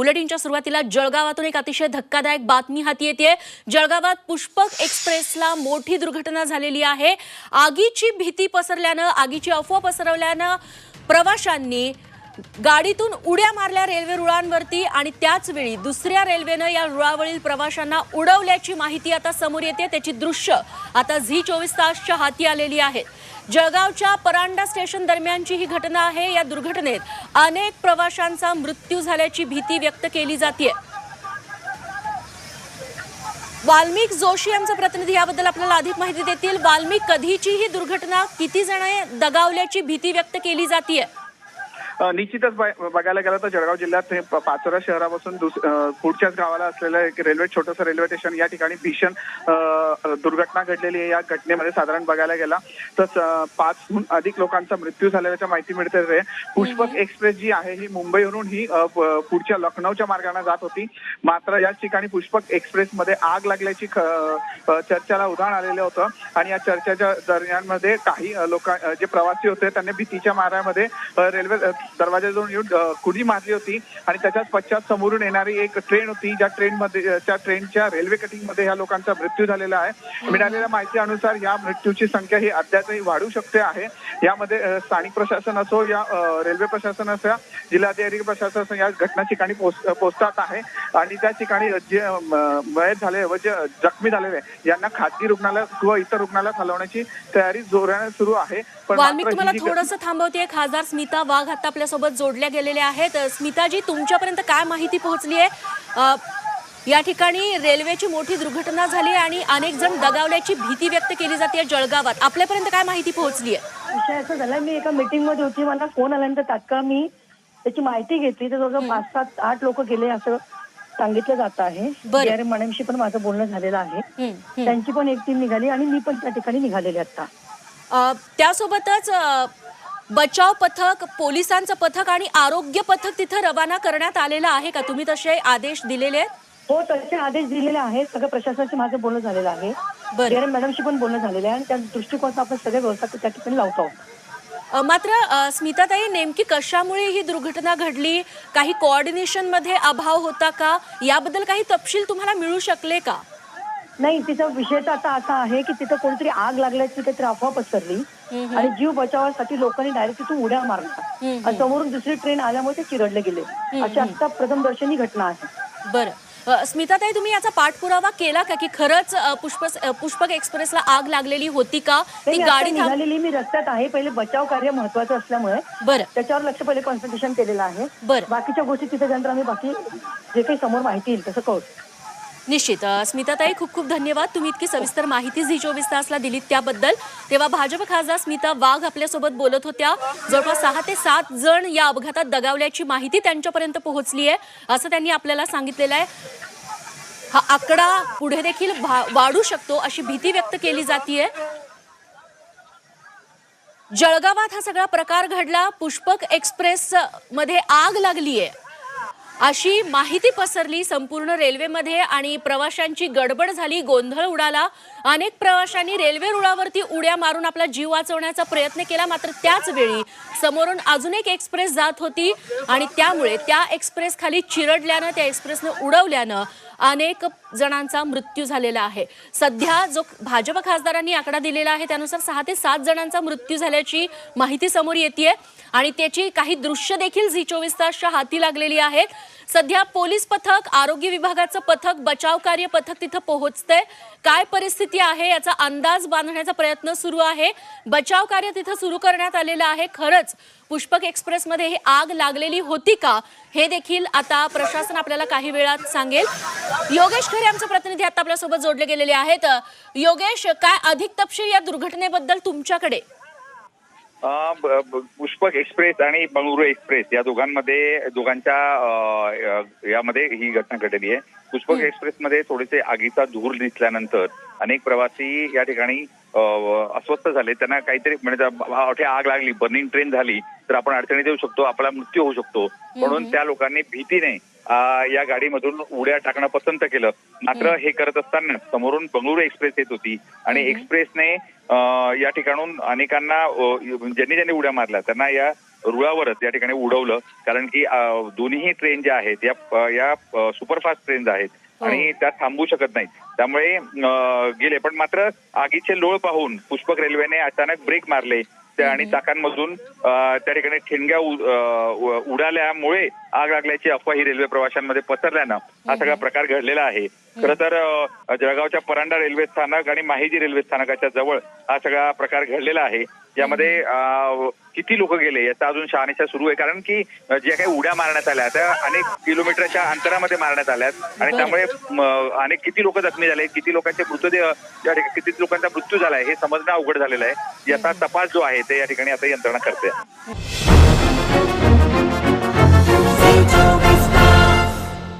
बुलेटिनच्या सुरुवातीला जळगावातून एक अतिशय धक्कादायक बातमी हाती येते जळगावात पुष्पक एक्सप्रेसला मोठी दुर्घटना झालेली आहे. आगीची भीती पसरल्यानं आगीची अफवा पसरवल्यानं प्रवाशांनी गाडीतून उड्या मारल्या रेल्वे रुळांवरती आणि त्याचवेळी दुसऱ्या रेल्वेनं या रुळावरील प्रवाशांना उडवल्याची माहिती आता समोर येते त्याची दृश्य आता झी चोवीस तासच्या हाती आलेली आहेत जळगावच्या परांडा स्टेशन दरम्यानची ही घटना आहे. या दुर्घटनेत अनेक प्रवाशांचा मृत्यू झाल्याची भीती व्यक्त केली जाते वाल्मिक जोशी आमचे प्रतिनिधी याबद्दल आपल्याला अधिक माहिती देतील. वाल्मिक कधीची ही दुर्घटना? किती जण दगावल्याची भीती व्यक्त केली जाते निश्चितच बघायला गेलं तर जळगाव जिल्ह्यात हे पाचोरा शहरापासून पुढच्याच गावाला असलेलं एक रेल्वे छोटंसं रेल्वे स्टेशन या ठिकाणी भीषण दुर्घटना घडलेली आहे. या घटनेमध्ये साधारण बघायला गेला तर पाचहून अधिक लोकांचा मृत्यू झाल्याची माहिती मिळते आहे. पुष्पक एक्सप्रेस जी आहे ही मुंबईवरून ही पुढच्या लखनौच्या मार्गाने जात होती. मात्र याच ठिकाणी पुष्पक एक्सप्रेस मध्ये आग लागल्याची चर्चेला उदाहरण आलेलं होतं. आणि या चर्चेच्या दरम्यानमध्ये काही अ, लोक जे प्रवासी होते त्यांनी भीतीच्या माऱ्यामध्ये अ, रेल्वे दरवाजाजवळ येऊन कुडी मारली होती आणि त्याच्याच पश्चात समोरून येणारी एक ट्रेन होती ज्या ट्रेनमध्ये त्या ट्रेनच्या रेल्वे कटिंगमध्ये ह्या लोकांचा मृत्यू झालेला आहे. मिळालेल्या माहितीनुसार या मृत्यूची संख्या ही अद्यापही वाढू शकते आहे. यामध्ये स्थानिक प्रशासन असो या रेल्वे प्रशासन असो जिल्हाधिकारी प्रशासन असो या घटना ठिकाणी पोहोच- पोहोचतात आहे. आणि त्या ठिकाणी जे मयत झाले व जे जखमी झालेले यांना खाजगी रुग्णालयात किंवा इतर रुग्णालयात हलवण्याची तयारी जोराने सुरू आहे. पण थोडंसं थांबवते खासदार स्मिता वाघ आता आपल्यासोबत जोडल्या गेलेल्या आहेत. स्मिताजी तुमच्यापर्यंत काय माहिती पोहोचली आहे? या ठिकाणी रेल्वेची मोठी दुर्घटना झाली आणि अनेक जण दगावल्याची भीती व्यक्त केली जाते जळगावात. आपल्यापर्यंत काय माहिती पोहोचली आहे? विषय असं झाला मी एका मीटिंगमध्ये होती. मला फोन आल्यानंतर तात्काळ मी त्याची माहिती घेतली. तर जवळजवळ पाच सात आठ लोक गेले असं सांगितलं जात आहे. मॅडमशी पण माझं बोलणं झालेलं आहे. त्यांची पण एक टीम निघाली आणि मी पण त्या ठिकाणी निघालेले आता. त्यासोबतच बचाव पथक पोलिसांचं पथक आणि आरोग्य पथक तिथं रवाना करण्यात आलेलं आहे का? तुम्ही तसे आदेश दिलेले आहेत? हो तसे आदेश दिलेले आहेत. सगळं प्रशासनाशी माझं बोलणं झालेलं आहे. बरं. मॅडमशी पण बोलणं झालेलं आहे आणि त्या दृष्टिकोनात आपण सगळ्या व्यवस्था त्या ठिकाणी लावतो आहोत. अ, मात्र अ, स्मिताताई नेमकी कशामुळे ही दुर्घटना घडली? काही कोऑर्डिनेशनमध्ये अभाव होता का? याबद्दल काही तपशील तुम्हाला मिळू शकले का? नाही तिचा विषय तर आता असा आहे की तिथं कोणतरी आग लागल्याची काहीतरी अफवा पसरली. आणि जीव बचावासाठी लोकांनी डायरेक्ट तिथून उड्या मारल्या. आणि समोरून दुसरी ट्रेन आल्यामुळे ते चिरडले गेले. अशी आता प्रथमदर्शनी घटना आहे. बरं. स्मिताताई तुम्ही याचा पाठपुरावा केला का? की खरंच पुष्प पुष्पक एक्सप्रेसला आग लागलेली होती का? ती गाडी निघालेली मी रस्त्यात आहे. पहिले बचाव कार्य महत्वाचं असल्यामुळे बरं. त्याच्यावर लक्ष पहिले कॉन्सन्ट्रेशन केलेलं आहे. बरं. बाकीच्या गोष्टी तिथे आम्ही बाकी जे काही समोर माहिती येईल तसं कळतो निश्चित. स्मिताताई खूप खूप धन्यवाद. तुम्ही इतकी सविस्तर माहिती झी चोवीस तासला दिलीत त्याबद्दल. तेव्हा भाजप खासदार स्मिता वाघ आपल्यासोबत बोलत होत्या. जवळपास सहा ते सात जण या अपघातात दगावल्याची माहिती त्यांच्यापर्यंत पोहोचली आहे असं त्यांनी आपल्याला सांगितलेलं आहे. हा आकडा पुढे देखील भा- वाढू शकतो अशी भीती व्यक्त केली जातीये. जळगावात हा सगळा प्रकार घडला. पुष्पक एक्सप्रेस मध्ये आग आहे अशी माहिती पसरली संपूर्ण रेल्वेमध्ये आणि प्रवाशांची गडबड झाली गोंधळ उडाला. अनेक प्रवाशांनी रेल्वे रुळावरती उड्या मारून आपला जीव वाचवण्याचा प्रयत्न केला मात्र त्याच वेळी समोरून अजून एक एक्सप्रेस जात होती आणि त्यामुळे त्या एक्सप्रेस खाली चिरडल्यानं त्या एक्सप्रेसनं उडवल्यानं अनेक जणांचा मृत्यू झालेला आहे. सध्या जो भाजप खासदारांनी आकडा दिलेला आहे त्यानुसार सहा ते सात जणांचा मृत्यू झाल्याची माहिती समोर येते आणि त्याची काही दृश्य देखील झी चोवीस तासच्या हाती लागलेली आहेत. सध्या पोलीस पथक आरोग्य विभागाचं पथक बचाव कार्य पथक तिथं पोहोचतंय. काय परिस्थिती आहे याचा अंदाज बांधण्याचा प्रयत्न सुरू आहे. बचाव कार्य तिथं सुरू करण्यात आलेलं आहे. खरंच पुष्पक एक्सप्रेसमध्ये ही आग लागलेली होती का? हे देखील आता प्रशासन आपल्याला काही वेळात सांगेल. योगेश खरे आमचे प्रतिनिधी आता आपल्यासोबत जोडले गेलेले आहेत. योगेश काय अधिक तपशील या दुर्घटनेबद्दल तुमच्याकडे? पुष्पक एक्सप्रेस आणि बंगळुरू एक्सप्रेस या दोघांमध्ये दोघांच्या यामध्ये ही घटना घडलेली आहे. पुष्पक एक्सप्रेसमध्ये थोडेसे आगीचा धूर दिसल्यानंतर अनेक प्रवासी या ठिकाणी अस्वस्थ झाले त्यांना काहीतरी म्हणजे आग लागली बर्निंग ट्रेन झाली तर आपण अडचणीत येऊ शकतो आपला मृत्यू होऊ शकतो. म्हणून त्या लोकांनी भीतीने या गाडीमधून उड्या टाकणं पसंत केलं. मात्र हे करत असताना समोरून बंगळुरू एक्सप्रेस येत होती आणि एक्सप्रेसने या ठिकाणून अनेकांना ज्यांनी ज्यांनी उड्या मारल्या त्यांना या रुळावरच या ठिकाणी उडवलं. कारण की दोन्ही ट्रेन ज्या आहेत या सुपरफास्ट ट्रेन्स आहेत आणि त्या थांबू शकत नाहीत. त्यामुळे गेले. पण मात्र आगीचे लोळ पाहून पुष्पक रेल्वेने अचानक ब्रेक मारले. आणि चाकांमधून त्या ठिकाणी ठिणग्या उडाल्यामुळे आग लागल्याची अफवा ही रेल्वे प्रवाशांमध्ये पसरल्यानं हा सगळा प्रकार घडलेला आहे. खरं तर जळगावच्या परांडा रेल्वे स्थानक आणि माहिजी रेल्वे स्थानकाच्या जवळ हा सगळा प्रकार घडलेला आहे. यामध्ये किती लोक गेले याचा अजून शहानिशा सुरू आहे. कारण की ज्या काही उड्या मारण्यात आल्या त्या अनेक किलोमीटरच्या अंतरामध्ये मारण्यात आल्यात. आणि त्यामुळे अनेक किती लोक जखमी झाले किती लोकांचे मृतदेह या ठिकाणी किती लोकांचा मृत्यू झाला आहे हे समजणं अवघड झालेलं आहे. याचा तपास जो आहे ते या ठिकाणी आता यंत्रणा करते.